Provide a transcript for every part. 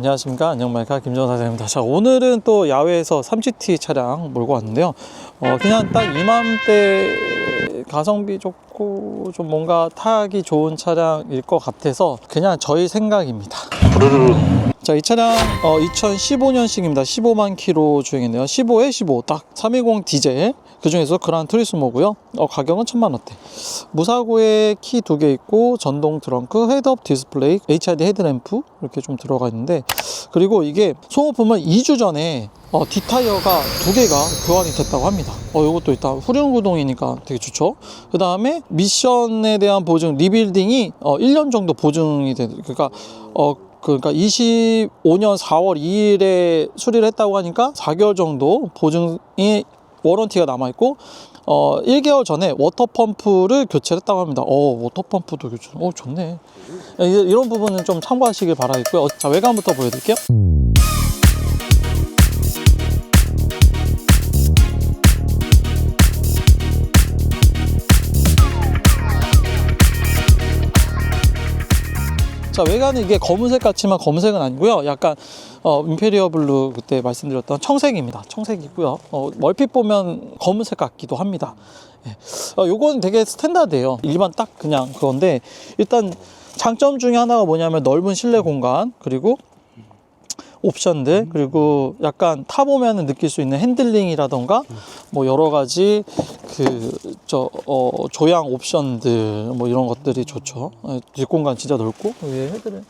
안녕하십니까 안녕말카 김정호 사장입니다 자 오늘은 또 야외에서 3GT 차량 몰고 왔는데요 어, 그냥 딱 이맘때 가성비 좋고 좀 뭔가 타기 좋은 차량일 것 같아서 그냥 저희 생각입니다 자, 이 차량 어, 2015년식입니다. 15만 킬로 주행했네요. 15에 15, 딱 320 디젤. 그 중에서 그란 투리스모고요. 어, 가격은 천만 원대. 무사고에 키 두 개 있고 전동 트렁크, 헤드업 디스플레이, HID 헤드램프 이렇게 좀 들어가 있는데 그리고 이게 소모품은 2주 전에 어, 뒷타이어가 두 개가 교환이 됐다고 합니다. 어, 이것도 일단 후륜구동이니까 되게 좋죠. 그 다음에 미션에 대한 보증, 리빌딩이 어, 1년 정도 보증이 되, 그러니까 어, 그러니까 25년 4월 2일에 수리를 했다고 하니까 4개월 정도 보증이 워런티가 남아 있고 어 1개월 전에 워터 펌프를 교체를 했다고 합니다. 어 워터 펌프도 교체. 어 좋네. 이- 이런 부분은 좀 참고하시길 바라겠고요. 자 외관부터 보여드릴게요. 자 외관은 이게 검은색 같지만 검은색은 아니고요. 약간 어, 임페리어 블루 그때 말씀드렸던 청색입니다. 청색이고요. 어, 멀핏 보면 검은색 같기도 합니다. 예. 어, 요건 되게 스탠다드예요. 일반 딱 그냥 그건데 일단 장점 중에 하나가 뭐냐면 넓은 실내 공간 그리고 옵션들 그리고 약간 타보면 느낄 수 있는 핸들링이라던가 뭐 여러 가지 그저 어, 조향 옵션들 뭐 이런 것들이 좋죠. 어, 뒷공간 진짜 넓고 위에 헤드를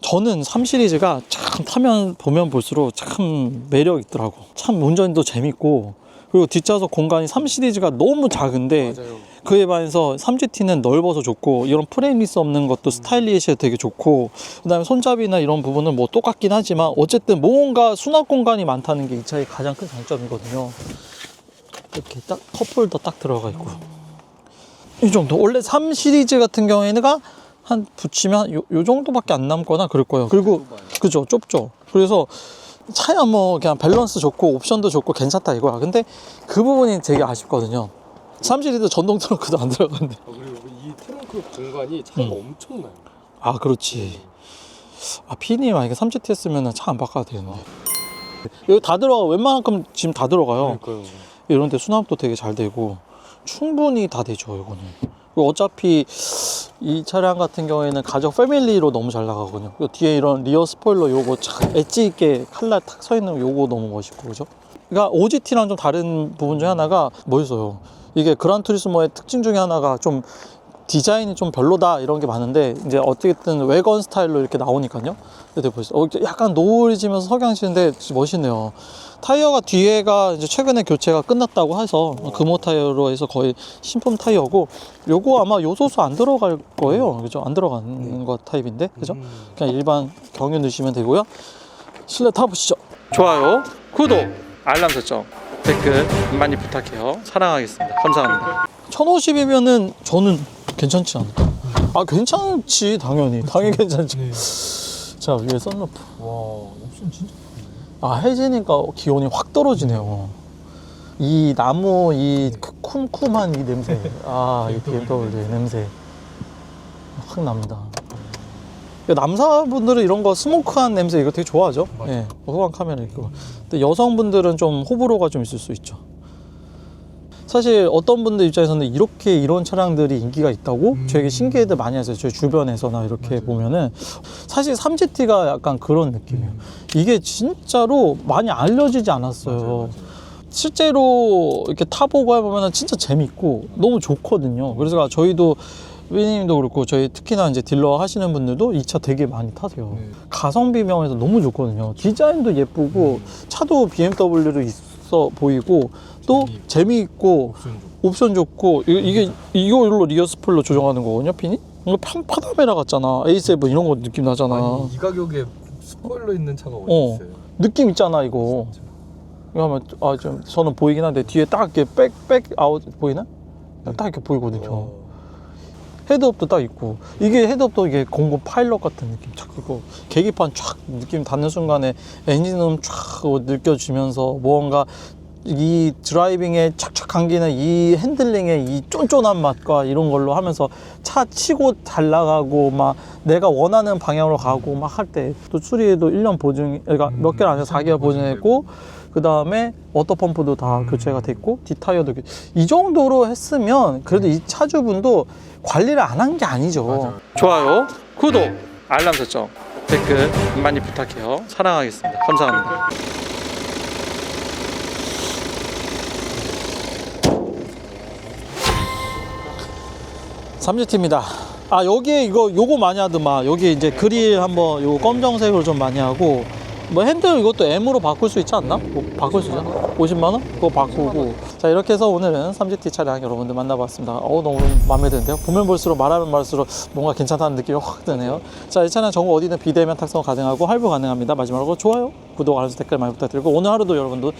저는 3 시리즈가 참 타면 보면 볼수록 참 매력 있더라고. 참 운전도 재밌고 그리고 뒷좌석 공간이 3 시리즈가 너무 작은데 맞아요. 그에 반해서 3GT는 넓어서 좋고 이런 프레임리스 없는 것도 스타일리시해 되게 좋고 그다음에 손잡이나 이런 부분은 뭐 똑같긴 하지만 어쨌든 뭔가 수납 공간이 많다는 게 이 차의 가장 큰 장점이거든요. 이렇게 딱 컵홀더 딱 들어가 있고 이 정도 원래 3 시리즈 같은 경우에는 한 붙이면 요, 요 정도밖에 안 남거나 그럴 거예요. 그리고 그죠 좁죠. 그래서 차야 뭐 그냥 밸런스 좋고 옵션도 좋고 괜찮다 이거야. 근데 그 부분이 되게 아쉽거든요. 3 시리즈 전동 트렁크도 안 들어가는데. 아, 그리고 이 트렁크 공간이 차가 음. 엄청나요. 아 그렇지. 아 피니 만약에 3GT 했으면 차 안 바꿔도 되는데. 여기 다 들어가 웬만큼 지금 다 들어가요. 그러니까요. 이런데 수납도 되게 잘 되고 충분히 다 되죠 이거는. 어차피 이 차량 같은 경우에는 가족 패밀리로 너무 잘 나가거든요. 그 뒤에 이런 리어 스포일러 요거 참 엣지 있게 칼날 탁서 있는 요거 너무 멋있고 그죠? 그러니까 OGT랑 좀 다른 부분 중에 하나가 뭐였어요? 이게 그란 투리스모의 특징 중에 하나가 좀 디자인이 좀 별로다 이런 게 많은데 이제 어떻게든 외건 스타일로 이렇게 나오니까요. 근데 보세요. 어, 약간 노을지면서 석양시는데 진짜 멋있네요. 타이어가 뒤에가 이제 최근에 교체가 끝났다고 해서 금호 타이어로 해서 거의 신품 타이어고 요거 아마 요소수 안 들어갈 거예요. 그죠? 안 들어가는 거 타입인데. 그죠? 음. 그냥 일반 경유 넣으시면 되고요. 실내 타보시죠. 좋아요, 구독, 알람 설정, 댓글 많이 부탁해요. 사랑하겠습니다. 감사합니다. 1050이면은 저는 괜찮지 않을까? 아 괜찮지 당연히 당연히 괜찮지. 네. 자 위에 썬루프. 와, 옵션 진짜. 아 해지니까 기온이 확 떨어지네요. 이 나무 이그 쿰쿰한 이 냄새. 아 이 BMW 냄새 확 납니다. 남자분들은 이런 거 스모크한 냄새 이거 되게 좋아하죠. 맞아요. 예, 후방 카메라 있고. 근데 여성분들은 좀 호불호가 좀 있을 수 있죠. 사실 어떤 분들 입장에서는 이렇게 이런 차량들이 인기가 있다고 음. 되게 신기해들 많이 하세요. 저희 주변에서나 이렇게 맞아요. 보면은 사실 3GT가 약간 그런 느낌이에요. 음. 이게 진짜로 많이 알려지지 않았어요. 맞아요, 맞아요. 실제로 이렇게 타보고 해보면 진짜 재밌고 너무 좋거든요. 그래서 저희도 위님도 그렇고 저희 특히나 이제 딜러 하시는 분들도 이 차 되게 많이 타세요. 네. 가성비 면에서 너무 좋거든요. 디자인도 예쁘고 차도 BMW로 있어 보이고 또 재미있고. 옵션 좋고. 이거 이게 이걸로 리어 스포일러 조정하는 거거든요, 피니? 이거 파- 파다메라 같잖아. A7 이런 거 느낌 나잖아. 아니 이 가격에 스포일러 있는 차가 어디 어. 있어요? 느낌 있잖아 이거. 진짜. 이거 하면 아 좀 저는 보이긴 한데 뒤에 딱 이렇게 백 백 아웃 보이나? 딱 이렇게 보이거든요. 어. 헤드업도 딱 있고 이게 헤드업도 이게 공고 파일럿 같은 느낌. 쫙 그리고 계기판 쫙 느낌 닿는 순간에 엔진음 쫙 느껴지면서 뭔가 이 드라이빙에 착착 감기는 이 핸들링의 이 쫀쫀한 맛과 이런 걸로 하면서 차 치고 잘 나가고 막 내가 원하는 방향으로 가고 막 할 때 또 수리에도 1년 보증 그러니까 몇 개월 안에 4개월 보증했고 그 다음에 워터 펌프도 다 교체가 됐고 뒷타이어도 교- 이 정도로 했으면 그래도 이 차주분도 관리를 안 한 게 아니죠. 맞아요. 좋아요, 구독, 알람 설정, 댓글 많이 부탁해요. 사랑하겠습니다. 감사합니다. 삼주티입니다. 아 여기에 이거 요거 많이 하더만. 여기 이제 그릴 한번 요 검정색으로 좀 많이 하고 뭐 핸들 이것도 M으로 바꿀 수 있지 않나? 뭐 바꿀 수 있잖아 50만 원? 그거 바꾸고. 자 이렇게 해서 오늘은 3GT 차량 여러분들 만나봤습니다. 어우 너무 마음에 드는데요? 보면 볼수록 말하면 말수록 뭔가 괜찮다는 느낌이 확 드네요. 자 이 차량 전국 어디든 비대면 탁송 가능하고 할부 가능합니다. 마지막으로 좋아요 구독 알람 댓글 많이 부탁드리고 오늘 하루도 여러분들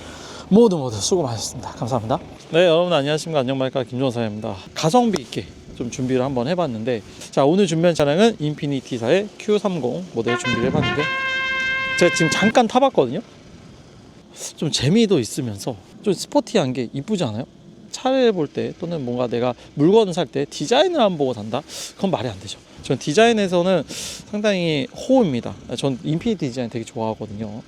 모두 모두 수고 많으셨습니다. 감사합니다. 네 여러분 안녕하십니까. 안녕말까 김종사입니다. 가성비 있게 좀 준비를 한번 해봤는데 자 오늘 준비한 차량은 인피니티사의 Q30 모델 준비를 해봤는데 제가 지금 잠깐 타봤거든요 좀 재미도 있으면서 좀 스포티한 게 이쁘지 않아요? 차를 볼 때 또는 뭔가 내가 물건을 살 때 디자인을 안 보고 산다? 그건 말이 안 되죠. 전 디자인에서는 상당히 호입니다. 전 인피니티 디자인 되게 좋아하거든요.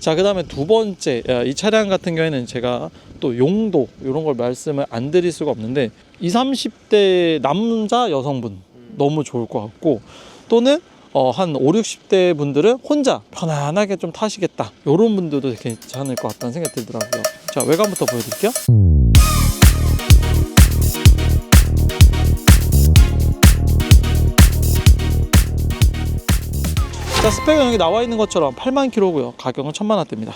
자, 그 다음에 두 번째, 야, 이 차량 같은 경우에는 제가 또 용도, 이런 걸 말씀을 안 드릴 수가 없는데, 20, 30대 남자 여성분 너무 좋을 것 같고, 또는 어, 한 5, 60대 분들은 혼자 편안하게 좀 타시겠다. 이런 분들도 괜찮을 것 같다는 생각이 들더라고요. 자, 외관부터 보여드릴게요. 자, 스펙은 여기 나와 있는 것처럼 8만 킬로고요. 가격은 1천만 원대입니다.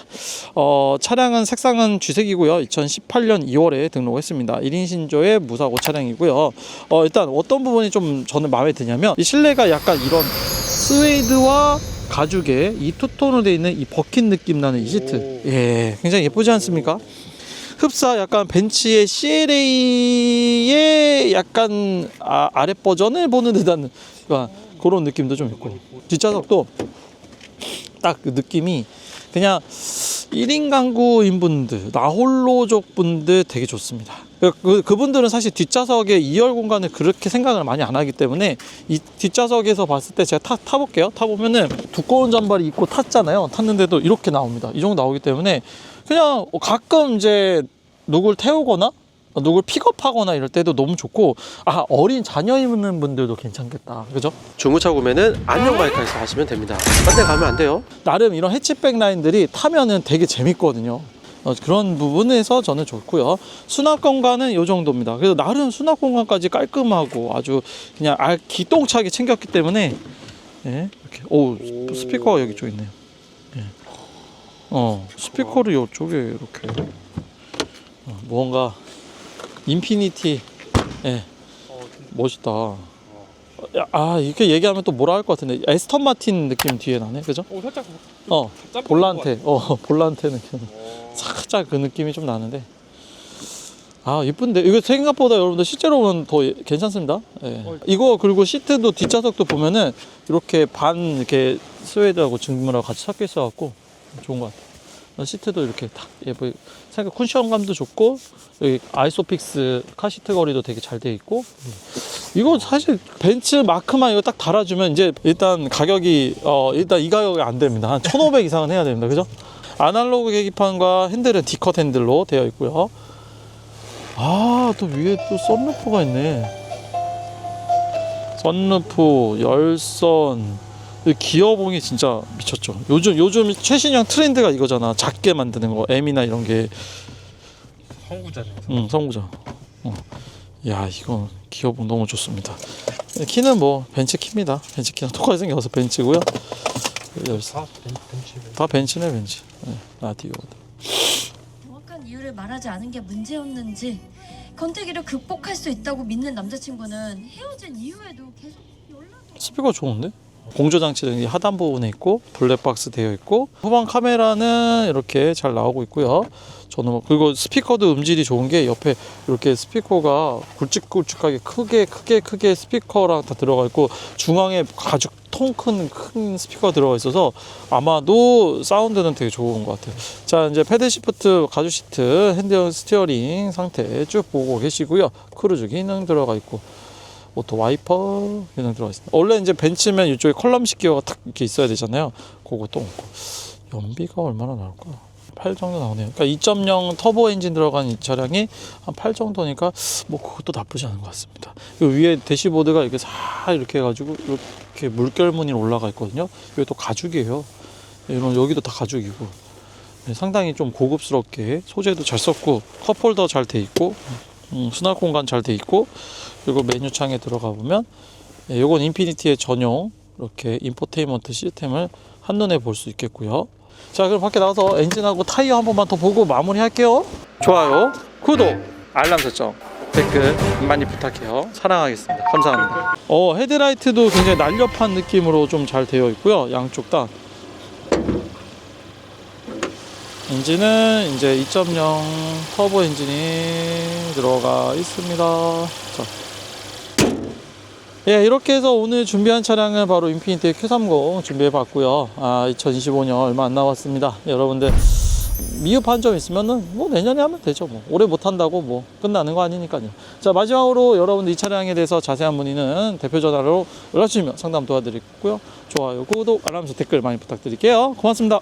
어, 차량은 색상은 쥐색이고요. 2018년 2월에 등록했습니다. 1인 신조의 무사고 차량이고요. 어, 일단 어떤 부분이 좀 저는 마음에 드냐면 이 실내가 약간 이런 스웨이드와 가죽에 이 투톤으로 되어 있는 이 버킷 느낌 나는 이 시트. 예, 굉장히 예쁘지 않습니까? 흡사 약간 벤츠의 CLA의 약간 아, 아랫 버전을 보는 듯한 그러니까 그런 느낌도 좀 있고. 뒷좌석도 딱 그 느낌이 그냥 1인 가구인 분들 나홀로족 분들 되게 좋습니다. 그, 그, 그분들은 사실 뒷좌석에 2열 공간을 그렇게 생각을 많이 안 하기 때문에 이 뒷좌석에서 봤을 때 제가 타, 타볼게요. 타보면은 두꺼운 잠바를 입고 탔잖아요. 탔는데도 이렇게 나옵니다. 이 정도 나오기 때문에 그냥 가끔 이제 누굴 태우거나 누굴 픽업하거나 이럴 때도 너무 좋고 아 어린 자녀 있는 분들도 괜찮겠다 그죠? 중고차 구매는 안녕 바이크에서 하시면 됩니다. 딴 데 가면 안 돼요. 나름 이런 해치백 라인들이 타면은 되게 재밌거든요. 어, 그런 부분에서 저는 좋고요. 수납 공간은 이 정도입니다. 그래서 나름 수납 공간까지 깔끔하고 아주 그냥 알 기똥차게 챙겼기 때문에 예, 이렇게 오 스피커가 여기 쪽 있네요. 예. 어 스피커를 이쪽에 이렇게 어, 뭔가 인피니티. 예. 멋있다. 야, 아 이렇게 얘기하면 또 뭐라 할 것 같은데. 에스턴 마틴 느낌 뒤에 나네, 그죠? 오 살짝 어 볼란테. 어 볼란테 느낌. 것 같아. 살짝 그 느낌이 좀 나는데. 아 이쁜데. 이거 생각보다 여러분들 실제로 보면 더 예- 괜찮습니다. 예. 어. 이거 그리고 시트도 뒷좌석도 보면은 이렇게 반 이렇게 스웨이드하고 증문하고 같이 섞여 있어 갖고 좋은 것 같아요. 어, 시트도 이렇게 딱 예쁘 생각 쿠션감도 좋고 여기 아이소픽스 카시트 거리도 되게 잘 돼 있고. 이거 사실 벤츠 마크만 이거 딱 달아주면 이제 일단 가격이 어 일단 이 가격이 안 됩니다. 한 1,500 이상은 해야 됩니다. 그죠? 아날로그 계기판과 핸들은 D컷 핸들로 되어 있고요. 아 또 위에 또 썬루프가 있네. 썬루프 열선 이 기어봉이 진짜 미쳤죠 요즘 요즘 최신형 트렌드가 이거잖아 작게 만드는 거 M이나 이런 게 선구자네. 응, 성구자. 어. 야, 이거 기어봉 너무 좋습니다. 키는 뭐 벤츠 키입니다. 벤츠 키랑 똑같이 생겨서 벤츠고요. 다 벤- 벤츠. 다 벤츠네, 벤츠. 네, 라디오. 정확한 이유를 말하지 않은 게 문제였는지 건태기를 극복할 수 있다고 믿는 남자친구는 헤어진 이후에도 계속 연락이 스피커 좋은데? 공조 장치는 이 하단 부분에 있고 블랙박스 되어 있고 후방 카메라는 이렇게 잘 나오고 있고요. 저는 뭐- 그리고 스피커도 음질이 좋은 게 옆에 이렇게 스피커가 굵직굵직하게 크게 크게 크게 스피커랑 다 들어가 있고 중앙에 아주 통큰 큰 스피커가 들어가 있어서 아마도 사운드는 되게 좋은 것 같아요. 자 이제 패드 시프트 가죽 시트 핸드 스티어링 상태 쭉 보고 계시고요. 크루즈 기능 들어가 있고 오토 와이퍼 기능 들어가 있습니다. 원래 이제 벤츠면 이쪽에 컬럼식 기어가 탁 이렇게 있어야 되잖아요. 그것도 없고 연비가 얼마나 나올까? 8 정도 나오네요. 그러니까 2.0 터보 엔진 들어간 이 차량이 한 8 정도니까 뭐 그것도 나쁘지 않은 것 같습니다. 그 위에 대시보드가 이렇게 살 이렇게 해가지고 이렇게 물결 무늬 올라가 있거든요. 이게 또 가죽이에요. 이런 여기도 다 가죽이고 네, 상당히 좀 고급스럽게 소재도 잘 썼고 컵홀더 잘 돼 있고 음, 수납 공간 잘 돼 있고 그리고 메뉴 창에 들어가 보면 예, 요건 인피니티의 전용 이렇게 인포테인먼트 시스템을 한눈에 볼 수 있겠고요. 자 그럼 밖에 나가서 엔진하고 타이어 한 번만 더 보고 마무리 할게요. 좋아요, 구독, 알람 설정, 댓글 많이 부탁해요. 사랑하겠습니다. 감사합니다. 어 헤드라이트도 굉장히 날렵한 느낌으로 좀 잘 되어 있고요. 양쪽 다. 엔진은 이제 2.0 터보 엔진이 들어가 있습니다. 자. 예, 이렇게 해서 오늘 준비한 차량은 바로 인피니티 Q30 준비해 봤고요. 아, 2025년 얼마 안 남았습니다. 여러분들 미흡한 점 있으면은 뭐 내년에 하면 되죠. 뭐 올해 못 한다고 뭐 끝나는 거 아니니까요. 자, 마지막으로 여러분들 이 차량에 대해서 자세한 문의는 대표 전화로 연락 주시면 상담 도와드리고요. 좋아요, 구독, 알람 설정 댓글 많이 부탁드릴게요. 고맙습니다.